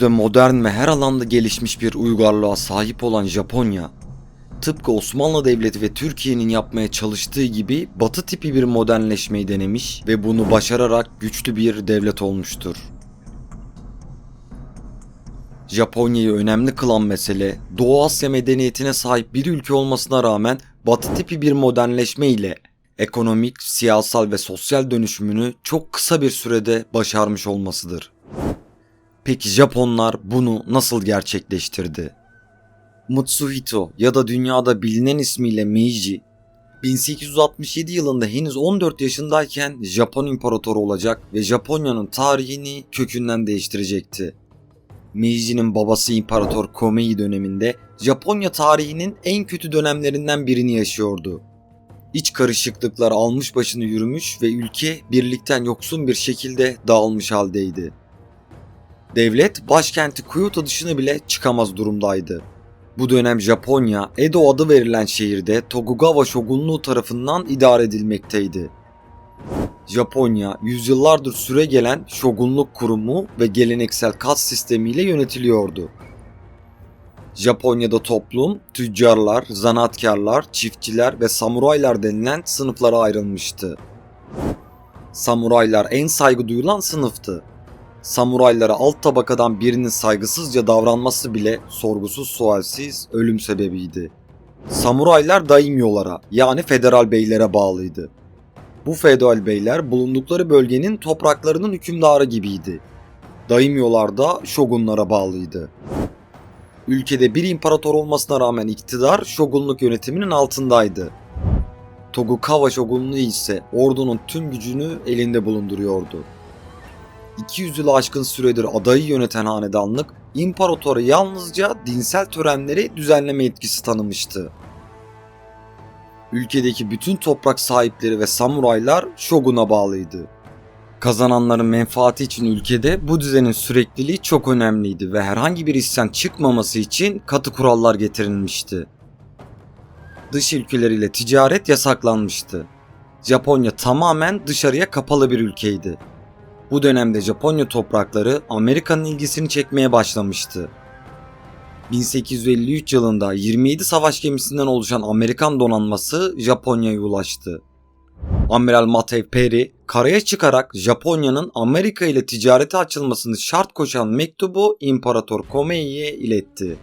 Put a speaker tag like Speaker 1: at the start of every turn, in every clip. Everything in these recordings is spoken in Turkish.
Speaker 1: Günümüzde modern ve her alanda gelişmiş bir uygarlığa sahip olan Japonya, tıpkı Osmanlı Devleti ve Türkiye'nin yapmaya çalıştığı gibi batı tipi bir modernleşmeyi denemiş ve bunu başararak güçlü bir devlet olmuştur. Japonya'yı önemli kılan mesele, Doğu Asya medeniyetine sahip bir ülke olmasına rağmen batı tipi bir modernleşme ile ekonomik, siyasal ve sosyal dönüşümünü çok kısa bir sürede başarmış olmasıdır. Peki Japonlar bunu nasıl gerçekleştirdi? Mutsuhito ya da dünyada bilinen ismiyle Meiji 1867 yılında henüz 14 yaşındayken Japon imparatoru olacak ve Japonya'nın tarihini kökünden değiştirecekti. Meiji'nin babası İmparator Komei döneminde Japonya tarihinin en kötü dönemlerinden birini yaşıyordu. İç karışıklıklar almış başını yürümüş ve ülke birlikten yoksun bir şekilde dağılmış haldeydi. Devlet başkenti Kyoto dışına bile çıkamaz durumdaydı. Bu dönem Japonya, Edo adı verilen şehirde Tokugawa şogunluğu tarafından idare edilmekteydi. Japonya, yüzyıllardır süre gelen şogunluk kurumu ve geleneksel kas sistemiyle yönetiliyordu. Japonya'da toplum, tüccarlar, zanaatkarlar, çiftçiler ve samuraylar denilen sınıflara ayrılmıştı. Samuraylar en saygı duyulan sınıftı. Samuraylara alt tabakadan birinin saygısızca davranması bile sorgusuz sualsiz ölüm sebebiydi. Samuraylar daimyolara yani federal beylere bağlıydı. Bu feodal beyler bulundukları bölgenin topraklarının hükümdarı gibiydi. Daimyolar da şogunlara bağlıydı. Ülkede bir imparator olmasına rağmen iktidar şogunluk yönetiminin altındaydı. Tokugawa şogunluğu ise ordunun tüm gücünü elinde bulunduruyordu. 200 yılı aşkın süredir adayı yöneten hanedanlık imparatora yalnızca dinsel törenleri düzenleme etkisi tanımıştı. Ülkedeki bütün toprak sahipleri ve samuraylar şoguna bağlıydı. Kazananların menfaati için ülkede bu düzenin sürekliliği çok önemliydi ve herhangi bir isyan çıkmaması için katı kurallar getirilmişti. Dış ülkeleriyle ticaret yasaklanmıştı. Japonya tamamen dışarıya kapalı bir ülkeydi. Bu dönemde Japonya toprakları Amerika'nın ilgisini çekmeye başlamıştı. 1853 yılında 27 savaş gemisinden oluşan Amerikan donanması Japonya'ya ulaştı. Amiral Matei Perry karaya çıkarak Japonya'nın Amerika ile ticarete açılmasını şart koşan mektubu İmparator Komei'ye iletti.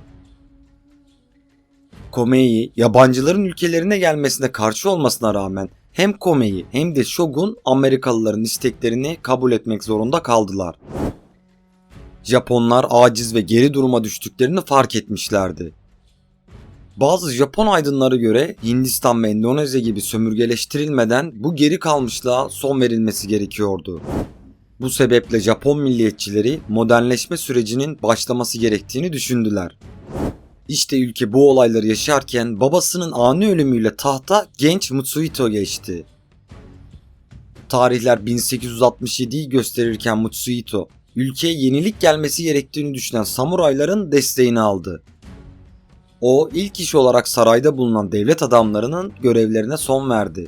Speaker 1: Komei, yabancıların ülkelerine gelmesine karşı olmasına rağmen hem Komei hem de Shogun Amerikalıların isteklerini kabul etmek zorunda kaldılar. Japonlar aciz ve geri duruma düştüklerini fark etmişlerdi. Bazı Japon aydınları göre Hindistan ve Endonezya gibi sömürgeleştirilmeden bu geri kalmışlığa son verilmesi gerekiyordu. Bu sebeple Japon milliyetçileri modernleşme sürecinin başlaması gerektiğini düşündüler. İşte ülke bu olayları yaşarken babasının ani ölümüyle tahta genç Mutsuhito geçti. Tarihler 1867'yi gösterirken Mutsuhito, ülkeye yenilik gelmesi gerektiğini düşünen samurayların desteğini aldı. O ilk iş olarak sarayda bulunan devlet adamlarının görevlerine son verdi.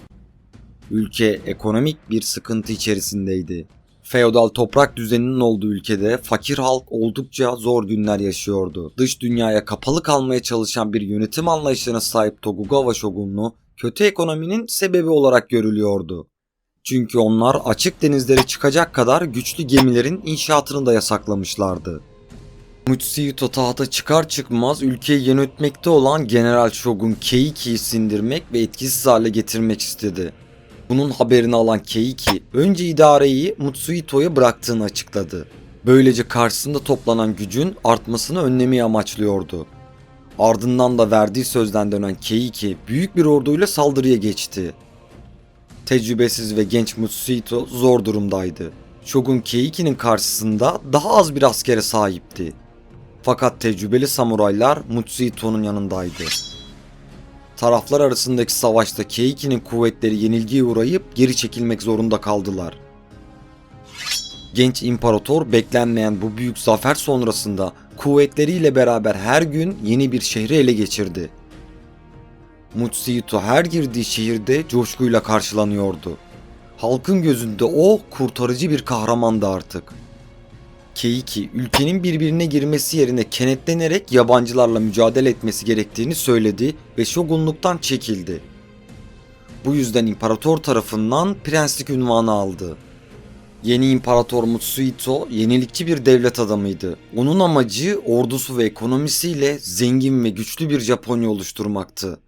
Speaker 1: Ülke ekonomik bir sıkıntı içerisindeydi. Feodal toprak düzeninin olduğu ülkede fakir halk oldukça zor günler yaşıyordu. Dış dünyaya kapalı kalmaya çalışan bir yönetim anlayışına sahip Tokugawa şogunluğu kötü ekonominin sebebi olarak görülüyordu. Çünkü onlar açık denizlere çıkacak kadar güçlü gemilerin inşaatını da yasaklamışlardı. Mutsuhito tahta çıkar çıkmaz ülkeyi yönetmekte olan General Shogun Keiki'yi sindirmek ve etkisiz hale getirmek istedi. Bunun haberini alan Keiki önce idareyi Mutsuhito'ya bıraktığını açıkladı. Böylece karşısında toplanan gücün artmasını önlemeyi amaçlıyordu. Ardından da verdiği sözden dönen Keiki büyük bir orduyla saldırıya geçti. Tecrübesiz ve genç Mutsuhito zor durumdaydı. Shogun Keiki'nin karşısında daha az bir askere sahipti. Fakat tecrübeli samuraylar Mutsuhito'nun yanındaydı. Taraflar arasındaki savaşta Keiki'nin kuvvetleri yenilgiye uğrayıp geri çekilmek zorunda kaldılar. Genç imparator beklenmeyen bu büyük zafer sonrasında kuvvetleriyle beraber her gün yeni bir şehri ele geçirdi. Mutsuhito her girdiği şehirde coşkuyla karşılanıyordu. Halkın gözünde o kurtarıcı bir kahramandı artık. Keiki ülkenin birbirine girmesi yerine kenetlenerek yabancılarla mücadele etmesi gerektiğini söyledi ve şogunluktan çekildi. Bu yüzden imparator tarafından prenslik unvanı aldı. Yeni imparator Mutsuhito yenilikçi bir devlet adamıydı. Onun amacı ordusu ve ekonomisiyle zengin ve güçlü bir Japonya oluşturmaktı.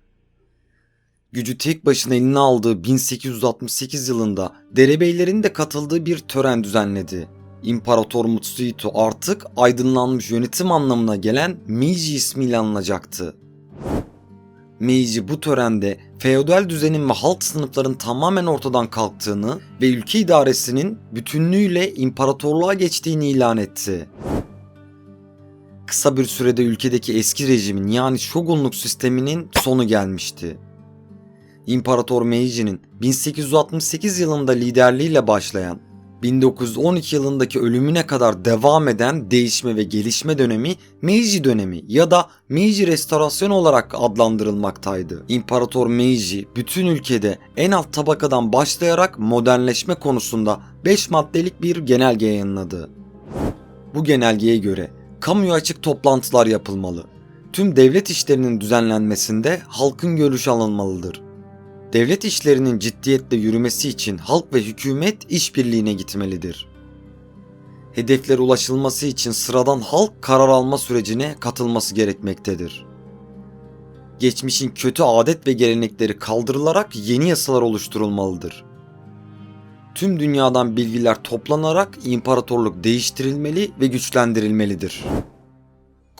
Speaker 1: Gücü tek başına eline aldığı 1868 yılında derebeylerin de katıldığı bir tören düzenledi. İmparator Mutsuhito artık aydınlanmış yönetim anlamına gelen Meiji ismiyle anılacaktı. Meiji bu törende feodal düzenin ve halk sınıfların tamamen ortadan kalktığını ve ülke idaresinin bütünlüğüyle imparatorluğa geçtiğini ilan etti. Kısa bir sürede ülkedeki eski rejimin yani şogunluk sisteminin sonu gelmişti. İmparator Meiji'nin 1868 yılında liderliğiyle başlayan 1912 yılındaki ölümüne kadar devam eden değişme ve gelişme dönemi Meiji dönemi ya da Meiji restorasyonu olarak adlandırılmaktaydı. İmparator Meiji bütün ülkede en alt tabakadan başlayarak modernleşme konusunda 5 maddelik bir genelge yayınladı. Bu genelgeye göre kamuya açık toplantılar yapılmalı. Tüm devlet işlerinin düzenlenmesinde halkın görüşü alınmalıdır. Devlet işlerinin ciddiyetle yürümesi için halk ve hükümet işbirliğine gitmelidir. Hedeflere ulaşılması için sıradan halk karar alma sürecine katılması gerekmektedir. Geçmişin kötü adet ve gelenekleri kaldırılarak yeni yasalar oluşturulmalıdır. Tüm dünyadan bilgiler toplanarak imparatorluk değiştirilmeli ve güçlendirilmelidir.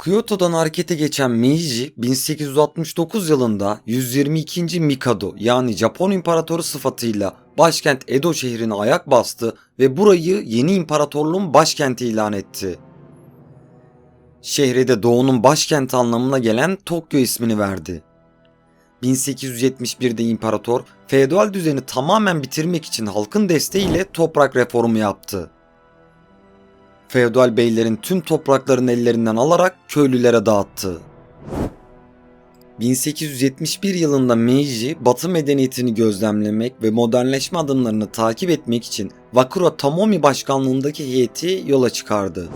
Speaker 1: Kyoto'dan harekete geçen Meiji 1869 yılında 122. Mikado yani Japon İmparatoru sıfatıyla başkent Edo şehrine ayak bastı ve burayı yeni imparatorluğun başkenti ilan etti. Şehre doğunun başkenti anlamına gelen Tokyo ismini verdi. 1871'de imparator feodal düzeni tamamen bitirmek için halkın desteğiyle toprak reformu yaptı feodal beylerin tüm topraklarını ellerinden alarak köylülere dağıttı. 1871 yılında Meiji, Batı medeniyetini gözlemlemek ve modernleşme adımlarını takip etmek için Wakura Tomomi başkanlığındaki heyeti yola çıkardı.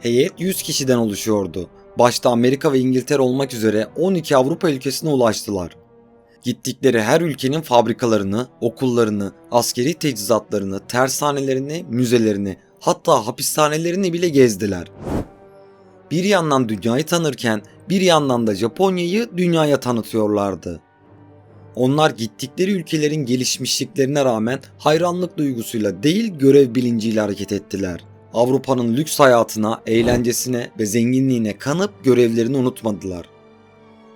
Speaker 1: Heyet 100 kişiden oluşuyordu. Başta Amerika ve İngiltere olmak üzere 12 Avrupa ülkesine ulaştılar. Gittikleri her ülkenin fabrikalarını, okullarını, askeri teçhizatlarını, tersanelerini, müzelerini, hatta hapishanelerini bile gezdiler. Bir yandan dünyayı tanırken bir yandan da Japonya'yı dünyaya tanıtıyorlardı. Onlar gittikleri ülkelerin gelişmişliklerine rağmen hayranlık duygusuyla değil görev bilinciyle hareket ettiler. Avrupa'nın lüks hayatına, eğlencesine ve zenginliğine kanıp görevlerini unutmadılar.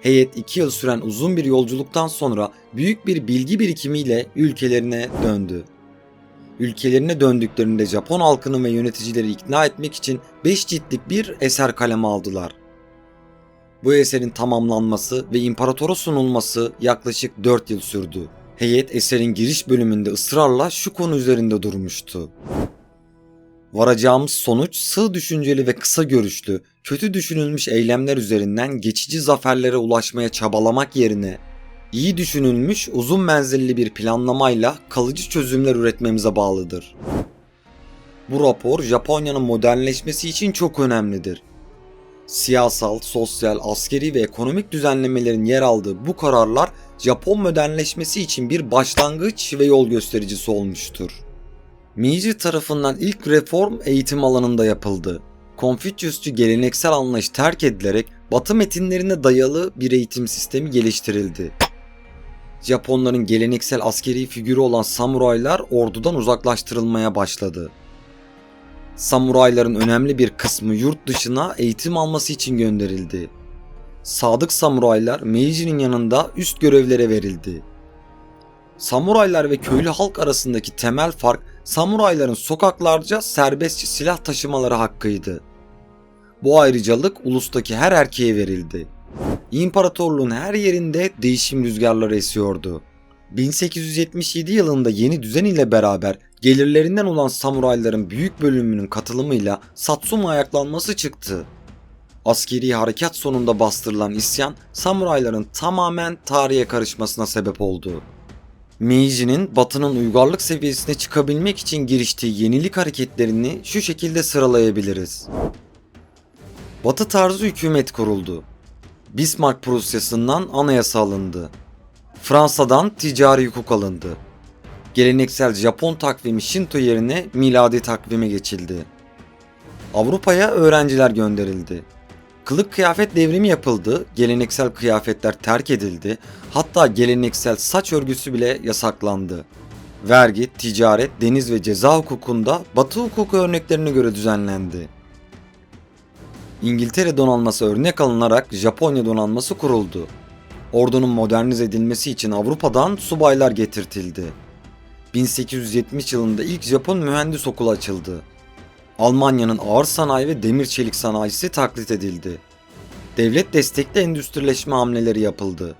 Speaker 1: Heyet 2 yıl süren uzun bir yolculuktan sonra büyük bir bilgi birikimiyle ülkelerine döndü. Ülkelerine döndüklerinde Japon halkını ve yöneticileri ikna etmek için 5 ciltlik bir eser kaleme aldılar. Bu eserin tamamlanması ve imparatora sunulması yaklaşık 4 yıl sürdü. Heyet eserin giriş bölümünde ısrarla şu konu üzerinde durmuştu. Varacağımız sonuç sığ düşünceli ve kısa görüşlü, kötü düşünülmüş eylemler üzerinden geçici zaferlere ulaşmaya çabalamak yerine iyi düşünülmüş uzun menzilli bir planlamayla kalıcı çözümler üretmemize bağlıdır. Bu rapor Japonya'nın modernleşmesi için çok önemlidir. Siyasal, sosyal, askeri ve ekonomik düzenlemelerin yer aldığı bu kararlar Japon modernleşmesi için bir başlangıç ve yol göstericisi olmuştur. Meiji tarafından ilk reform eğitim alanında yapıldı. Konfüçyüsçü geleneksel anlayış terk edilerek Batı metinlerine dayalı bir eğitim sistemi geliştirildi. Japonların geleneksel askeri figürü olan samuraylar ordudan uzaklaştırılmaya başladı. Samurayların önemli bir kısmı yurt dışına eğitim alması için gönderildi. Sadık samuraylar Meiji'nin yanında üst görevlere verildi. Samuraylar ve köylü halk arasındaki temel fark samurayların sokaklarca serbestçe silah taşımaları hakkıydı. Bu ayrıcalık ulustaki her erkeğe verildi. İmparatorluğun her yerinde değişim rüzgarları esiyordu. 1877 yılında yeni düzen ile beraber gelirlerinden olan samurayların büyük bölümünün katılımıyla Satsuma ayaklanması çıktı. Askeri harekat sonunda bastırılan isyan samurayların tamamen tarihe karışmasına sebep oldu. Meiji'nin Batı'nın uygarlık seviyesine çıkabilmek için giriştiği yenilik hareketlerini şu şekilde sıralayabiliriz. Batı tarzı hükümet kuruldu. Bismarck Prusyası'ndan anayasa alındı. Fransa'dan ticari hukuk alındı. Geleneksel Japon takvimi Shinto yerine miladi takvime geçildi. Avrupa'ya öğrenciler gönderildi. Kılık kıyafet devrimi yapıldı, geleneksel kıyafetler terk edildi, hatta geleneksel saç örgüsü bile yasaklandı. Vergi, ticaret, deniz ve ceza hukukunda Batı hukuku örneklerine göre düzenlendi. İngiltere donanması örnek alınarak Japonya donanması kuruldu. Ordunun modernize edilmesi için Avrupa'dan subaylar getirtildi. 1870 yılında ilk Japon mühendis okulu açıldı. Almanya'nın ağır sanayi ve demir çelik sanayisi taklit edildi. Devlet destekli endüstrileşme hamleleri yapıldı.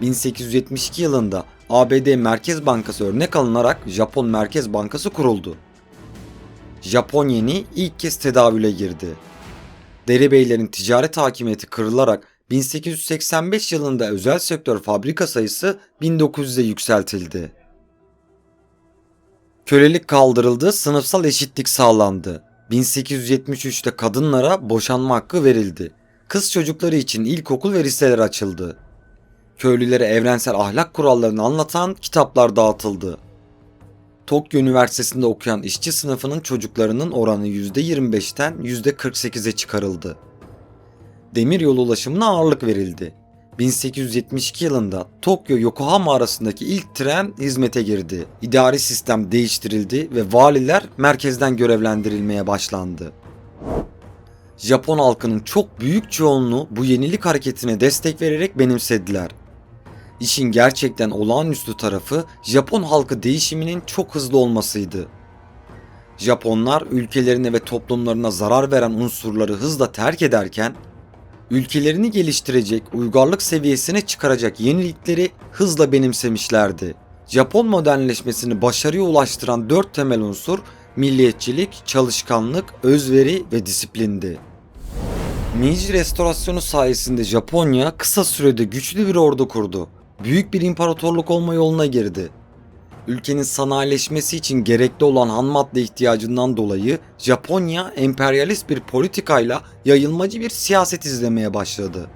Speaker 1: 1872 yılında ABD Merkez Bankası örnek alınarak Japon Merkez Bankası kuruldu. Japon yeni ilk kez tedavüle girdi. Derebeylerin ticaret hakimiyeti kırılarak 1885 yılında özel sektör fabrika sayısı 1900'e yükseltildi. Kölelik kaldırıldı, sınıfsal eşitlik sağlandı. 1873'te kadınlara boşanma hakkı verildi. Kız çocukları için ilkokul ve liseler açıldı. Köylülere evrensel ahlak kurallarını anlatan kitaplar dağıtıldı. Tokyo Üniversitesi'nde okuyan işçi sınıfının çocuklarının oranı %25'ten %48'e çıkarıldı. Demir yolu ulaşımına ağırlık verildi. 1872 yılında Tokyo Yokohama arasındaki ilk tren hizmete girdi. İdari sistem değiştirildi ve valiler merkezden görevlendirilmeye başlandı. Japon halkının çok büyük çoğunluğu bu yenilik hareketine destek vererek benimsediler. İşin gerçekten olağanüstü tarafı Japon halkı değişiminin çok hızlı olmasıydı. Japonlar ülkelerine ve toplumlarına zarar veren unsurları hızla terk ederken ülkelerini geliştirecek, uygarlık seviyesine çıkaracak yenilikleri hızla benimsemişlerdi. Japon modernleşmesini başarıya ulaştıran dört temel unsur milliyetçilik, çalışkanlık, özveri ve disiplindi. Meiji restorasyonu sayesinde Japonya kısa sürede güçlü bir ordu kurdu. Büyük bir imparatorluk olma yoluna girdi. Ülkenin sanayileşmesi için gerekli olan ham madde ihtiyacından dolayı Japonya emperyalist bir politikayla yayılmacı bir siyaset izlemeye başladı.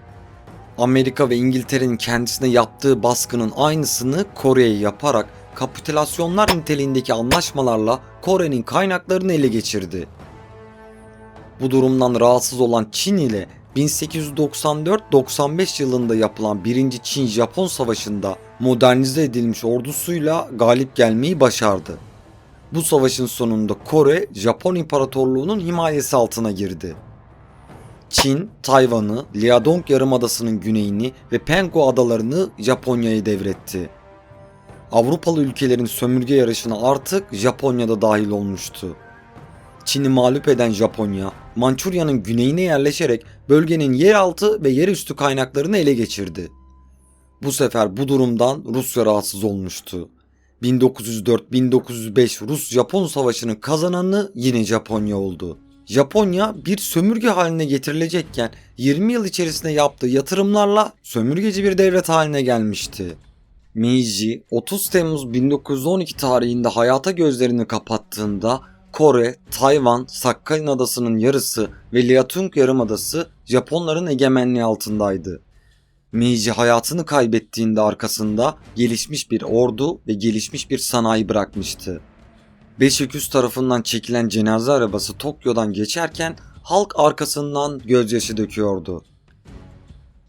Speaker 1: Amerika ve İngiltere'nin kendisine yaptığı baskının aynısını Kore'ye yaparak kapitülasyonlar niteliğindeki anlaşmalarla Kore'nin kaynaklarını ele geçirdi. Bu durumdan rahatsız olan Çin ile 1894-95 yılında yapılan 1. Çin-Japon Savaşı'nda modernize edilmiş ordusuyla galip gelmeyi başardı. Bu savaşın sonunda Kore, Japon İmparatorluğu'nun himayesi altına girdi. Çin, Tayvan'ı, Liaodong Yarımadası'nın güneyini ve Penghu adalarını Japonya'ya devretti. Avrupalı ülkelerin sömürge yarışına artık Japonya'da dahil olmuştu. Çin'i mağlup eden Japonya, Mançurya'nın güneyine yerleşerek bölgenin yeraltı ve yerüstü kaynaklarını ele geçirdi. Bu sefer bu durumdan Rusya rahatsız olmuştu. 1904-1905 Rus-Japon savaşının kazananı yine Japonya oldu. Japonya bir sömürge haline getirilecekken 20 yıl içerisinde yaptığı yatırımlarla sömürgeci bir devlet haline gelmişti. Meiji 30 Temmuz 1912 tarihinde hayata gözlerini kapattığında Kore, Tayvan, Sakhalin adasının yarısı ve Liaotung yarımadası Japonların egemenliği altındaydı. Meiji hayatını kaybettiğinde arkasında gelişmiş bir ordu ve gelişmiş bir sanayi bırakmıştı. Beşiküs tarafından çekilen cenaze arabası Tokyo'dan geçerken halk arkasından gözyaşı döküyordu.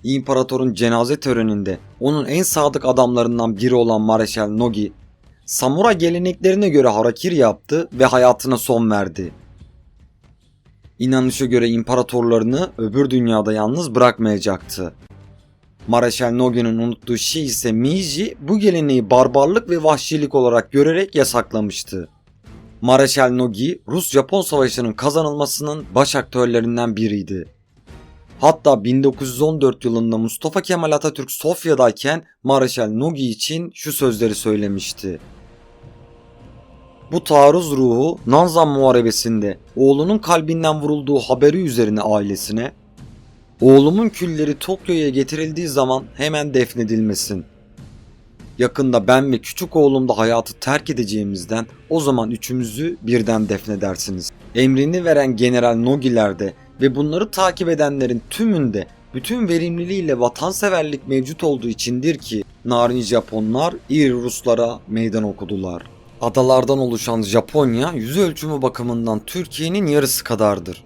Speaker 1: İmparatorun cenaze töreninde onun en sadık adamlarından biri olan Mareşal Nogi, samuray geleneklerine göre harakiri yaptı ve hayatına son verdi. İnanışa göre imparatorlarını öbür dünyada yalnız bırakmayacaktı. Mareşal Nogi'nin unuttuğu şey ise Meiji bu geleneği barbarlık ve vahşilik olarak görerek yasaklamıştı. Mareşal Nogi, Rus-Japon savaşının kazanılmasının baş aktörlerinden biriydi. Hatta 1914 yılında Mustafa Kemal Atatürk Sofya'dayken Mareşal Nogi için şu sözleri söylemişti. Bu taarruz ruhu Nanzan Muharebesi'nde oğlunun kalbinden vurulduğu haberi üzerine ailesine Oğlumun külleri Tokyo'ya getirildiği zaman hemen defnedilmesin. Yakında ben ve küçük oğlum da hayatı terk edeceğimizden o zaman üçümüzü birden defnedersiniz. Emrini veren General Nogiler'de ve bunları takip edenlerin tümünde bütün verimliliğiyle vatanseverlik mevcut olduğu içindir ki narin Japonlar iri Ruslara meydan okudular. Adalardan oluşan Japonya yüz ölçümü bakımından Türkiye'nin yarısı kadardır.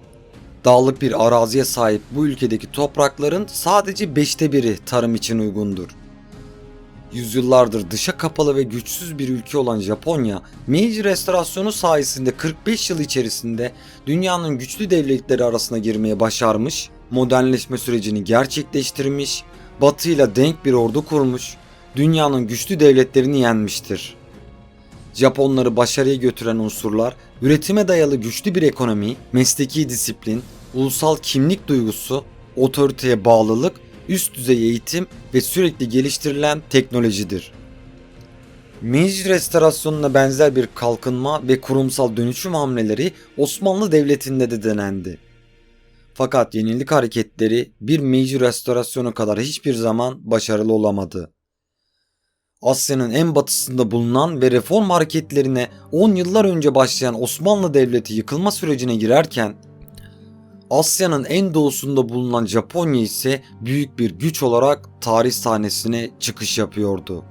Speaker 1: Dağlık bir araziye sahip bu ülkedeki toprakların sadece beşte biri tarım için uygundur. Yüzyıllardır dışa kapalı ve güçsüz bir ülke olan Japonya, Meiji restorasyonu sayesinde 45 yıl içerisinde dünyanın güçlü devletleri arasına girmeye başarmış, modernleşme sürecini gerçekleştirmiş, Batı ile denk bir ordu kurmuş, dünyanın güçlü devletlerini yenmiştir. Japonları başarıya götüren unsurlar, üretime dayalı güçlü bir ekonomi, mesleki disiplin, ulusal kimlik duygusu, otoriteye bağlılık, üst düzey eğitim ve sürekli geliştirilen teknolojidir. Meiji restorasyonuna benzer bir kalkınma ve kurumsal dönüşüm hamleleri Osmanlı Devleti'nde de denendi. Fakat yenilik hareketleri bir Meiji restorasyonu kadar hiçbir zaman başarılı olamadı. Asya'nın en batısında bulunan ve reform hareketlerine 10 yıllar önce başlayan Osmanlı Devleti yıkılma sürecine girerken Asya'nın en doğusunda bulunan Japonya ise büyük bir güç olarak tarih sahnesine çıkış yapıyordu.